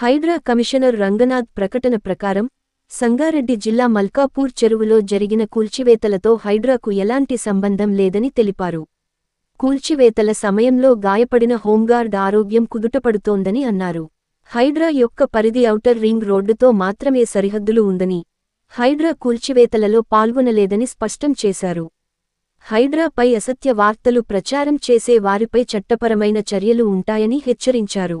Hydraa commissioner Ranganath ప్రకటన ప్రకారం సంగారెడ్డి జిల్లా మల్కాపూర్ చెరువులో జరిగిన కూల్చివేతలతో హైడ్రాకు ఎలాంటి సంబంధం లేదని తెలిపారు. కూల్చివేతల సమయంలో గాయపడిన హోంగార్డ్ ఆరోగ్యం కుదుటపడుతోందని అన్నారు. హైడ్రా యొక్క పరిధి ఔటర్ రింగ్ రోడ్డుతో మాత్రమే సరిహద్దులు ఉందని హైడ్రా కూల్చివేతలలో పాల్గొనలేదని స్పష్టం చేశారు. హైడ్రాపై అసత్య వార్తలు ప్రచారం చేసే వారిపై చట్టపరమైన చర్యలు ఉంటాయని హెచ్చరించారు.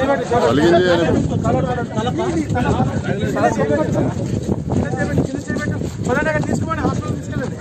కలిగింది తీసుకోండి హాస్పిటల్ తీసుకెళ్ళండి